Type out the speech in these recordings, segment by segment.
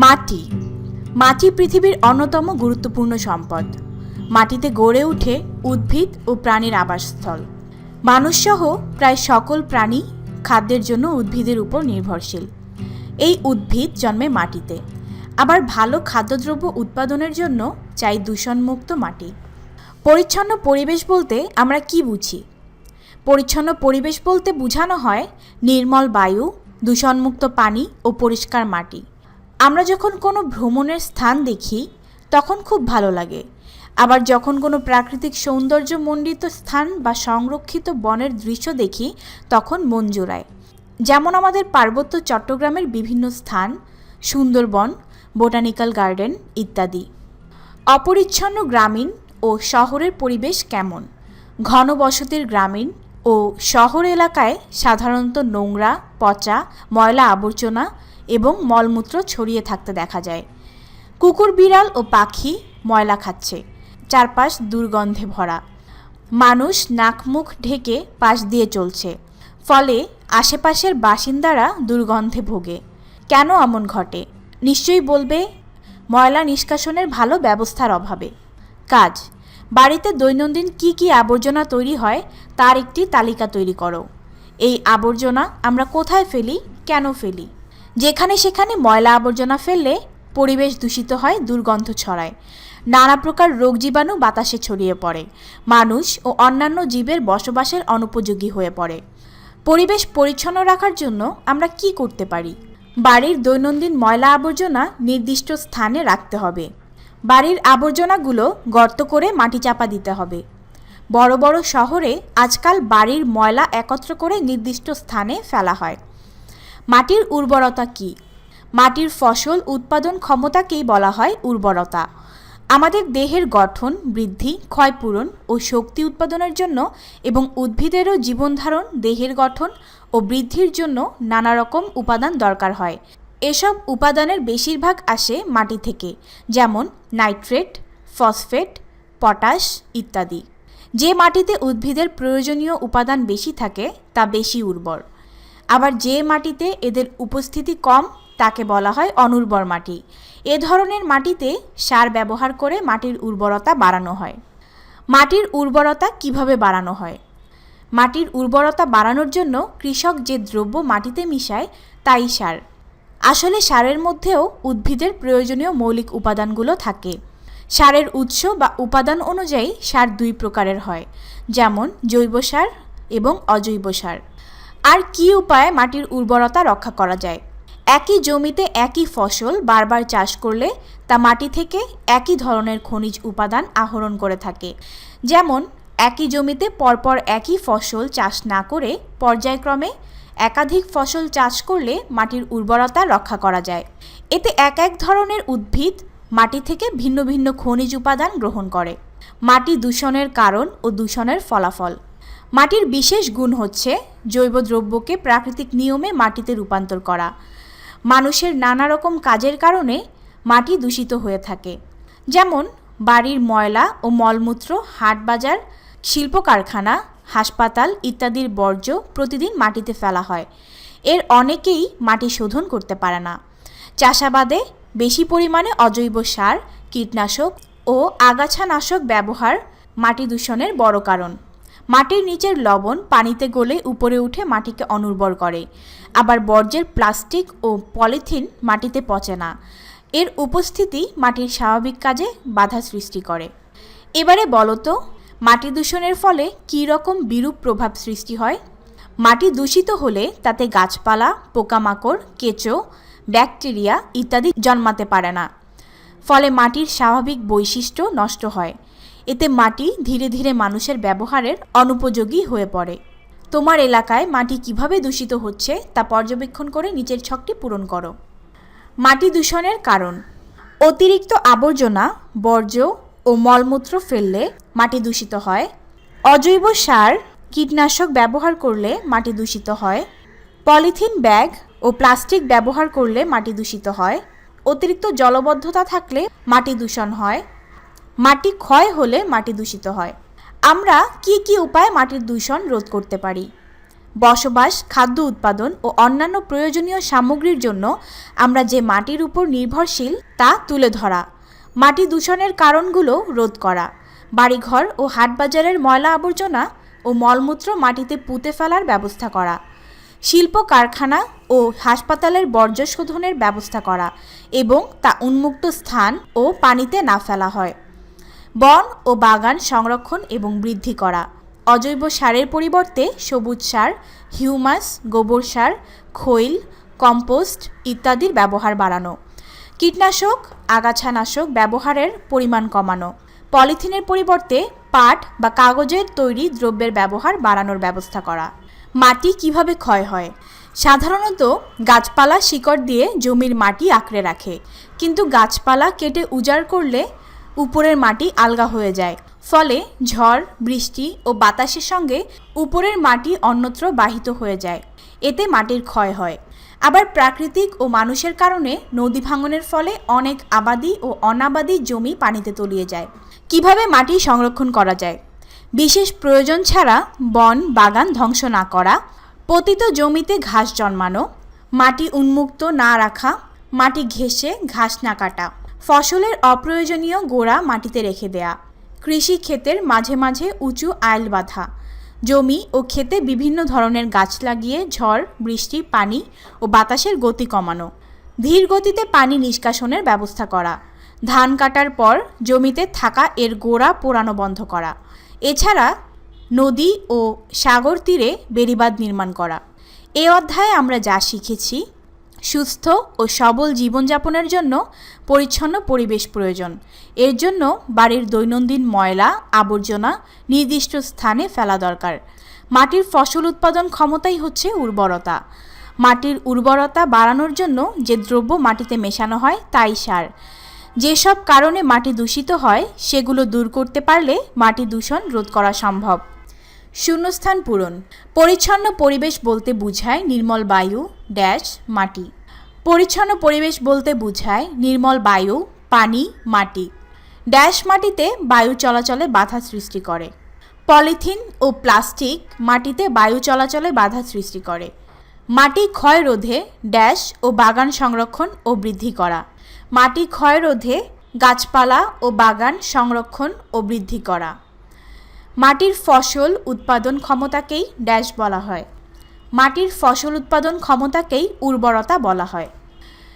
মাটি। মাটি পৃথিবীর অন্যতম গুরুত্বপূর্ণ সম্পদ। মাটিতে গড়ে ওঠে উদ্ভিদ ও প্রাণীর আবাসস্থল। মানুষসহ প্রায় সকল প্রাণী খাদ্যের জন্য উদ্ভিদের উপর নির্ভরশীল। এই উদ্ভিদ জন্মে মাটিতে। আবার ভালো খাদ্যদ্রব্য উৎপাদনের জন্য চাই দূষণমুক্ত মাটি। পরিচ্ছন্ন পরিবেশ বলতে আমরা কি বুঝি? পরিচ্ছন্ন পরিবেশ বলতে বোঝানো হয় নির্মল বায়ু, দূষণমুক্ত পানি ও পরিষ্কার মাটি। আমরা যখন কোনো ভ্রমণের স্থান দেখি, তখন খুব ভালো লাগে। আবার যখন কোনো প্রাকৃতিক সৌন্দর্যমণ্ডিত স্থান বা সংরক্ষিত বনের দৃশ্য দেখি, তখন মন জোড়ায়। যেমন আমাদের পার্বত্য চট্টগ্রামের বিভিন্ন স্থান, সুন্দরবন, বোটানিক্যাল গার্ডেন ইত্যাদি। অপরিচ্ছন্ন গ্রামীণ ও শহরের পরিবেশ কেমন? ঘনবসতির গ্রামীণ ও শহর এলাকায় সাধারণত নোংরা, পচা, ময়লা আবর্জনা এবং মলমূত্র ছড়িয়ে থাকতে দেখা যায়। কুকুর বিড়াল ও পাখি ময়লা খাচ্ছে। চারপাশ দুর্গন্ধে ভরা। মানুষ নাক মুখ ঢেকে পাশ দিয়ে চলছে। ফলে আশেপাশের বাসিন্দারা দুর্গন্ধে ভোগে। কেন এমন ঘটে? নিশ্চয়ই বলবে, ময়লা নিষ্কাশনের ভালো ব্যবস্থার অভাবে। কাজ। বাড়িতে দৈনন্দিন কি কি আবর্জনা তৈরি হয় তার একটি তালিকা তৈরি করো। এই আবর্জনা আমরা কোথায় ফেলি, কেন ফেলি? যেখানে সেখানে ময়লা আবর্জনা ফেললে পরিবেশ দূষিত হয়, দুর্গন্ধ ছড়ায়। নানা প্রকার রোগ জীবাণু বাতাসে ছড়িয়ে পড়ে। মানুষ ও অন্যান্য জীবের বসবাসের অনুপযোগী হয়ে পড়ে। পরিবেশ পরিচ্ছন্ন রাখার জন্য আমরা কি করতে পারি? বাড়ির দৈনন্দিন ময়লা আবর্জনা নির্দিষ্ট স্থানে রাখতে হবে। বাড়ির আবর্জনাগুলো গর্ত করে মাটি চাপা দিতে হবে। বড় বড় শহরে আজকাল বাড়ির ময়লা একত্র করে নির্দিষ্ট স্থানে ফেলা হয়। মাটির উর্বরতা কি? মাটির ফসল উৎপাদন ক্ষমতাকেই বলা হয় উর্বরতা। আমাদের দেহের গঠন, বৃদ্ধি, ক্ষয়পূরণ ও শক্তি উৎপাদনের জন্য এবং উদ্ভিদেরও জীবনধারণ, দেহের গঠন ও বৃদ্ধির জন্য নানা রকম উপাদান দরকার হয়। এসব উপাদানের বেশিরভাগ আসে মাটি থেকে, যেমন নাইট্রেট, ফসফেট, পটাশ ইত্যাদি। যে মাটিতে উদ্ভিদের প্রয়োজনীয় উপাদান বেশি থাকে, তা বেশি উর্বর। আবার যে মাটিতে এদের উপস্থিতি কম, তাকে বলা হয় অনুর্বর মাটি। এ ধরনের মাটিতে সার ব্যবহার করে মাটির উর্বরতা বাড়ানো হয়। মাটির উর্বরতা কীভাবে বাড়ানো হয়? মাটির উর্বরতা বাড়ানোর জন্য কৃষক যে দ্রব্য মাটিতে মিশায়, তাই সার। আসলে সারের মধ্যেও উদ্ভিদের প্রয়োজনীয় মৌলিক উপাদানগুলো থাকে। সারের উৎস বা উপাদান অনুযায়ী সার দুই প্রকারের হয়, যেমন জৈব সার এবং অজৈব সার। আর কি উপায়ে মাটির উর্বরতা রক্ষা করা যায়? একই জমিতে একই ফসল বারবার চাষ করলে তা মাটি থেকে একই ধরনের খনিজ উপাদান আহরণ করে থাকে। যেমন, একই জমিতে পরপর একই ফসল চাষ না করে পর্যায়ক্রমে একাধিক ফসল চাষ করলে মাটির উর্বরতা রক্ষা করা যায়। এতে এক এক ধরনের উদ্ভিদ মাটি থেকে ভিন্ন ভিন্ন খনিজ উপাদান গ্রহণ করে। মাটি দূষণের কারণ ও দূষণের ফলাফল। মাটির বিশেষ গুণ হচ্ছে জৈব দ্রব্যকে প্রাকৃতিক নিয়মে মাটিতে রূপান্তর করা। মানুষের নানা রকম কাজের কারণে মাটি দূষিত হয়ে থাকে। যেমন, বাড়ির ময়লা ও মলমূত্র, হাট বাজার শিল্প কারখানা হাসপাতাল ইত্যাদির বর্জ্য প্রতিদিন মাটিতে ফেলা হয়। এর অনেকেই মাটি শোধন করতে পারে না। চাষাবাদে বেশি পরিমাণে অজৈব সার, কীটনাশক ও আগাছানাশক ব্যবহার মাটি দূষণের বড় কারণ। মাটির নিচের লবণ পানিতে গলে উপরে উঠে মাটিকে অনুর্বর করে। আবার বর্জ্যের প্লাস্টিক ও পলিথিন মাটিতে পচে না। এর উপস্থিতি মাটির স্বাভাবিক কাজে বাধা সৃষ্টি করে। এবারে বলো তো, মাটি দূষণের ফলে কী রকম বিরূপ প্রভাব সৃষ্টি হয়? মাটি দূষিত হলে তাতে গাছপালা, পোকামাকড়, কেঁচো, ব্যাকটেরিয়া ইত্যাদি জন্মাতে পারে না। ফলে মাটির স্বাভাবিক বৈশিষ্ট্য নষ্ট হয়। এতে মাটি ধীরে ধীরে মানুষের ব্যবহারের অনুপযোগী হয়ে পড়ে। তোমার এলাকায় মাটি কীভাবে দূষিত হচ্ছে তা পর্যবেক্ষণ করে নিচের ছকটি পূরণ করো। মাটি দূষণের কারণ। অতিরিক্ত আবর্জনা, বর্জ্য ও মলমূত্র ফেললে মাটি দূষিত হয়। অজৈব সার, কীটনাশক ব্যবহার করলে মাটি দূষিত হয়। পলিথিন ব্যাগ ও প্লাস্টিক ব্যবহার করলে মাটি দূষিত হয়। অতিরিক্ত জলবদ্ধতা থাকলে মাটি দূষণ হয়। মাটি ক্ষয় হলে মাটি দূষিত হয়। আমরা কি কি উপায়ে মাটির দূষণ রোধ করতে পারি? বসবাস, খাদ্য উৎপাদন ও অন্যান্য প্রয়োজনীয় সামগ্রীর জন্য আমরা যে মাটির উপর নির্ভরশীল তা তুলে ধরা, মাটি দূষণের কারণগুলো রোধ করা, বাড়িঘর ও হাটবাজারের ময়লা আবর্জনা ও মলমূত্র মাটিতে পুঁতে ফেলার ব্যবস্থা করা, শিল্প কারখানা ও হাসপাতালের বর্জ্য শোধনের ব্যবস্থা করা এবং তা উন্মুক্ত স্থান ও পানিতে না ফেলা হয়। বন ও বাগান সংরক্ষণ এবং বৃদ্ধি করা। অজৈব সারের পরিবর্তে সবুজ সার, হিউমাস, গোবর সার, খৈল, কম্পোস্ট ইত্যাদির ব্যবহার বাড়ানো। কীটনাশক, আগাছানাশক ব্যবহারের পরিমাণ কমানো। পলিথিনের পরিবর্তে পাট বা কাগজের তৈরি দ্রব্যের ব্যবহার বাড়ানোর ব্যবস্থা করা। মাটি কীভাবে ক্ষয় হয়? সাধারণত গাছপালা শিকড় দিয়ে জমির মাটি আঁকড়ে রাখে। কিন্তু গাছপালা কেটে উজাড় করলে উপরের মাটি আলগা হয়ে যায়। ফলে ঝড়, বৃষ্টি ও বাতাসের সঙ্গে উপরের মাটি অন্যত্র বাহিত হয়ে যায়। এতে মাটির ক্ষয় হয়। আবার প্রাকৃতিক ও মানুষের কারণে নদী ভাঙনের ফলে অনেক আবাদি ও অনাবাদি জমি পানিতে তলিয়ে যায়। কীভাবে মাটি সংরক্ষণ করা যায়? বিশেষ প্রয়োজন ছাড়া বন, বাগান ধ্বংস না করা, পতিত জমিতে ঘাস জন্মানো, মাটি উন্মুক্ত না রাখা, মাটি ঘেঁষে ঘাস না কাটা। ফসলের অপ্রয়োজনীয় গোড়া মাটিতে রেখে দেয়া, কৃষি ক্ষেতের মাঝে মাঝে উঁচু আইল বাঁধা, জমি ও ক্ষেতে বিভিন্ন ধরনের গাছ লাগিয়ে ঝড়, বৃষ্টি, পানি ও বাতাসের গতি কমানো ধীর গতিতে পানি নিষ্কাশনের ব্যবস্থা করা, ধান কাটার পর জমিতে থাকা এর গোড়া পোড়ানো বন্ধ করা, এছাড়া নদী ও সাগর তীরে বেড়িবাঁধ নির্মাণ করা। এ অধ্যায়ে আমরা যা শিখেছি সুস্থ ও সবল জীবনযাপনের জন্য পরিচ্ছন্ন পরিবেশ প্রয়োজন। এর জন্য বাড়ির দৈনন্দিন ময়লা, আবর্জনা নির্দিষ্ট স্থানে ফেলা দরকার। মাটির ফসল উৎপাদন ক্ষমতাই হচ্ছে উর্বরতা। মাটির উর্বরতা বাড়ানোর জন্য যে দ্রব্য মাটিতে মেশানো হয় তাই সার। যেসব কারণে মাটি দূষিত হয়, সেগুলো দূর করতে পারলে মাটি দূষণ রোধ করা সম্ভব। শূন্যস্থান পূরণ। পরিচ্ছন্ন পরিবেশ বলতে বোঝায় নির্মল বায়ু, ড্যাশ, মাটি। পরিচ্ছন্ন পরিবেশ বলতে বোঝায় নির্মল বায়ু, পানি, মাটি। ড্যাশ মাটিতে বায়ু চলাচলে বাধা সৃষ্টি করে। পলিথিন ও প্লাস্টিক মাটিতে বায়ু চলাচলে বাধা সৃষ্টি করে। মাটি ক্ষয় রোধে ড্যাশ ও বাগান সংরক্ষণ ও বৃদ্ধি করা। মাটি ক্ষয় রোধে গাছপালা ও বাগান সংরক্ষণ ও বৃদ্ধি করা। মাটির ফসল উৎপাদন ক্ষমতাকেই ড্যাশ বলা হয়। মাটির ফসল উৎপাদন ক্ষমতাকেই উর্বরতা বলা হয়।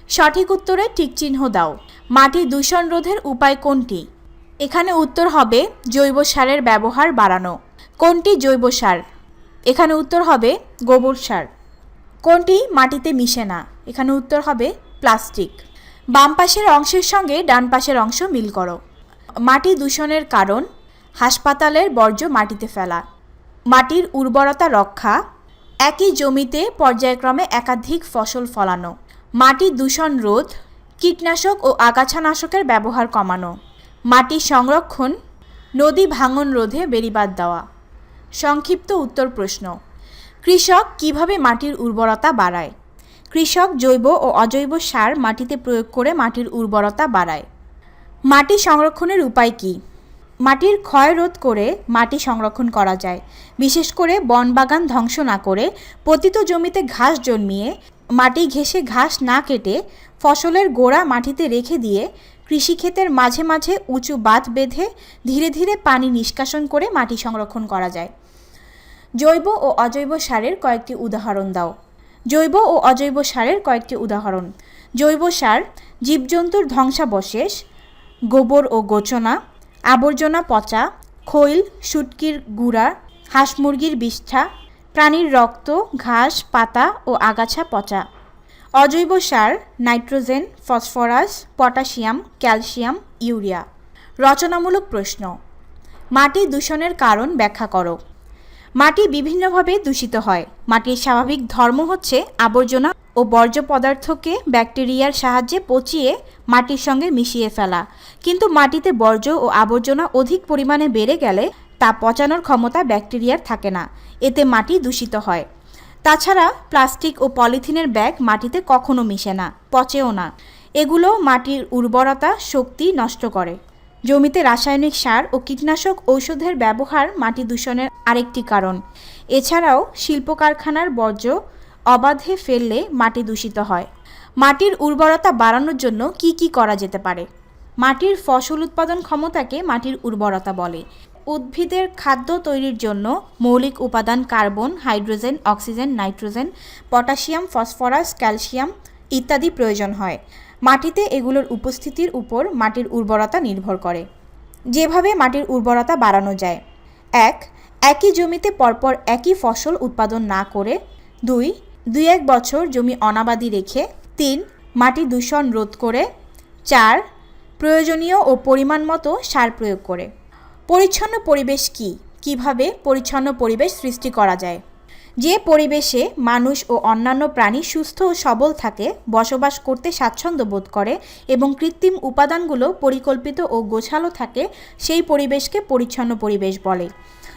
সঠিক উত্তরে টিক চিহ্ন দাও। মাটি দূষণ রোধের উপায় কোনটি? এখানে উত্তর হবে জৈব সারের ব্যবহার বাড়ানো। কোনটি জৈব সার? এখানে উত্তর হবে গোবর সার। কোনটি মাটিতে মিশে না? এখানে উত্তর হবে প্লাস্টিক। বাম পাশের অংশের সঙ্গে ডান পাশের অংশ মিল করো। মাটি দূষণের কারণ হাসপাতালের বর্জ্য মাটিতে ফেলা। মাটির উর্বরতা রক্ষা, একই জমিতে পর্যায়ক্রমে একাধিক ফসল ফলানো। মাটি দূষণ রোধ, কীটনাশক ও আগাছানাশকের ব্যবহার কমানো। মাটি সংরক্ষণ, নদী ভাঙন রোধে বেড়িবাদ দেওয়া। সংক্ষিপ্ত উত্তর প্রশ্ন। কৃষক কীভাবে মাটির উর্বরতা বাড়ায়? কৃষক জৈব ও অজৈব সার মাটিতে প্রয়োগ করে মাটির উর্বরতা বাড়ায়। মাটি সংরক্ষণের উপায় কী? মাটির ক্ষয় রোধ করে মাটি সংরক্ষণ করা যায়। বিশেষ করে বনবাগান ধ্বংস না করে পতিত জমিতে ঘাস জন্মিয়ে মাটি ঘেঁষে ঘাস না কেটে ফসলের গোড়া মাটিতে রেখে দিয়ে কৃষিক্ষেতের মাঝে মাঝে উঁচু বাঁধ বেঁধে ধীরে ধীরে পানি নিষ্কাশন করে মাটি সংরক্ষণ করা যায়। জৈব ও অজৈব সারের কয়েকটি উদাহরণ দাও। জৈব ও অজৈব সারের কয়েকটি উদাহরণ। জৈব সার জীবজন্তুর ধ্বংসাবশেষ, গোবর ও গোচনা আবর্জনা পচা, খৈল, শুটকির গুঁড়া, হাঁস মুরগির বিষ্ঠা, প্রাণীর রক্ত, ঘাস, পাতা ও আগাছা পচা। অজৈব সার, nitrogen, phosphorus, potassium, calcium, urea. রচনামূলক প্রশ্ন, মাটি দূষণের কারণ ব্যাখ্যা করো। মাটি বিভিন্নভাবে দূষিত হয়। মাটির স্বাভাবিক ধর্ম হচ্ছে আবর্জনা ও বর্জ্য পদার্থকে ব্যাকটেরিয়ার সাহায্যে পচিয়ে মাটির সঙ্গে মিশিয়ে ফেলা। কিন্তু মাটিতে বর্জ্য ও আবর্জনা অধিক পরিমাণে বেড়ে গেলে তা পচানোর ক্ষমতা ব্যাকটেরিয়ার থাকে না। এতে মাটি দূষিত হয়। তাছাড়া প্লাস্টিক ও পলিথিনের ব্যাগ মাটিতে কখনো মিশে না, পচেও না। এগুলো মাটির উর্বরতা, শক্তি নষ্ট করে। জমিতে রাসায়নিক সার ও কীটনাশক ঔষধের ব্যবহার মাটি দূষণের আরেকটি কারণ। এছাড়াও শিল্প কারখানার বর্জ্য অবাধে ফেললে মাটি দূষিত হয়। মাটির উর্বরতা বাড়ানোর জন্য কি কি করা যেতে পারে? মাটির ফসল উৎপাদন ক্ষমতাকে মাটির উর্বরতা বলে। উদ্ভিদের খাদ্য তৈরির জন্য মৌলিক উপাদান carbon, hydrogen, oxygen, nitrogen, potassium, phosphorus, calcium ইত্যাদি প্রয়োজন হয়। মাটিতে এগুলোর উপস্থিতির উপর মাটির উর্বরতা নির্ভর করে। যেভাবে মাটির উর্বরতা বাড়ানো যায়। এক, একই জমিতে পরপর একই ফসল উৎপাদন না করে। দুই দুই এক বছর জমি অনাবাদি রেখে, তিন, মাটি দূষণ রোধ করে, চার, প্রয়োজনীয় ও পরিমাণ মতো সার প্রয়োগ করে। পরিচ্ছন্ন পরিবেশ কি? কীভাবে পরিচ্ছন্ন পরিবেশ সৃষ্টি করা যায়? যে পরিবেশে মানুষ ও অন্যান্য প্রাণী সুস্থ ও সবল থাকে, বসবাস করতে স্বাচ্ছন্দ্য বোধ করে এবং কৃত্রিম উপাদানগুলো পরিকল্পিত ও গোছালো থাকে, সেই পরিবেশকে পরিচ্ছন্ন পরিবেশ বলে।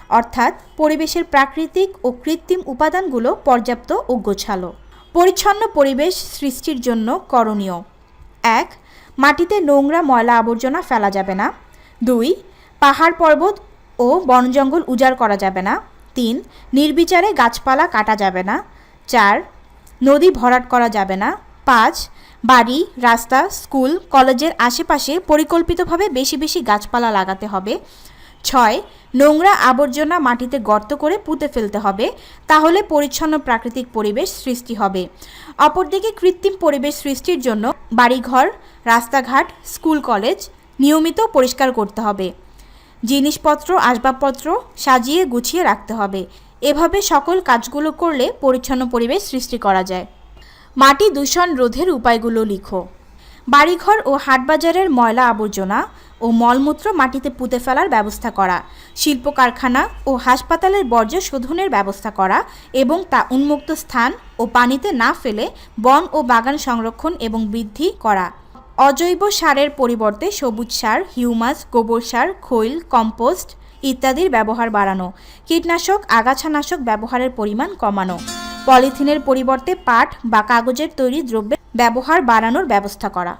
অর্থাৎ পরিবেশের প্রাকৃতিক ও কৃত্রিম উপাদানগুলো পর্যাপ্ত ও গোছালো। পরিচ্ছন্ন পরিবেশ সৃষ্টির জন্য করণীয়। এক, মাটিতে নোংরা ময়লা আবর্জনা ফেলা যাবে না। দুই, পাহাড় পর্বত ও বন জঙ্গল উজাড় করা যাবে না। তিন, নির্বিচারে গাছপালা কাটা যাবে না। চার, নদী ভরাট করা যাবে না। পাঁচ, বাড়ি, রাস্তা, স্কুল, কলেজের আশেপাশে পরিকল্পিতভাবে বেশি বেশি গাছপালা লাগাতে হবে। ছয় নোংরা আবর্জনা মাটিতে গর্ত করে পুঁতে ফেলতে হবে, তাহলে পরিচ্ছন্ন প্রাকৃতিক পরিবেশ সৃষ্টি হবে। অপরদিকে কৃত্রিম পরিবেশ সৃষ্টির জন্য বাড়িঘর, রাস্তাঘাট, স্কুল কলেজ নিয়মিত পরিষ্কার করতে হবে। জিনিসপত্র, আসবাবপত্র সাজিয়ে গুছিয়ে রাখতে হবে। এভাবে সকল কাজগুলো করলে পরিচ্ছন্ন পরিবেশ সৃষ্টি করা যায়। মাটি দূষণ রোধের উপায়গুলো লিখো। বাড়িঘর ও হাটবাজারের ময়লা আবর্জনা ও মলমূত্র মাটিতে পুঁতে ফেলার ব্যবস্থা করা শিল্প কারখানা ও হাসপাতালের বর্জ্য শোধনের ব্যবস্থা করা এবং তা উন্মুক্ত স্থান ও পানিতে না ফেলে বন ও বাগান সংরক্ষণ এবং বৃদ্ধি করা। অজৈব সারের পরিবর্তে সবুজ সার, হিউমাস, গোবর সার, খৈল, কম্পোস্ট ইত্যাদির ব্যবহার বাড়ানো, কীটনাশক, আগাছানাশক ব্যবহারের পরিমাণ কমানো, পলিথিনের পরিবর্তে পাট বা কাগজের তৈরি দ্রব্যের ব্যবহার বাড়ানোর ব্যবস্থা করা।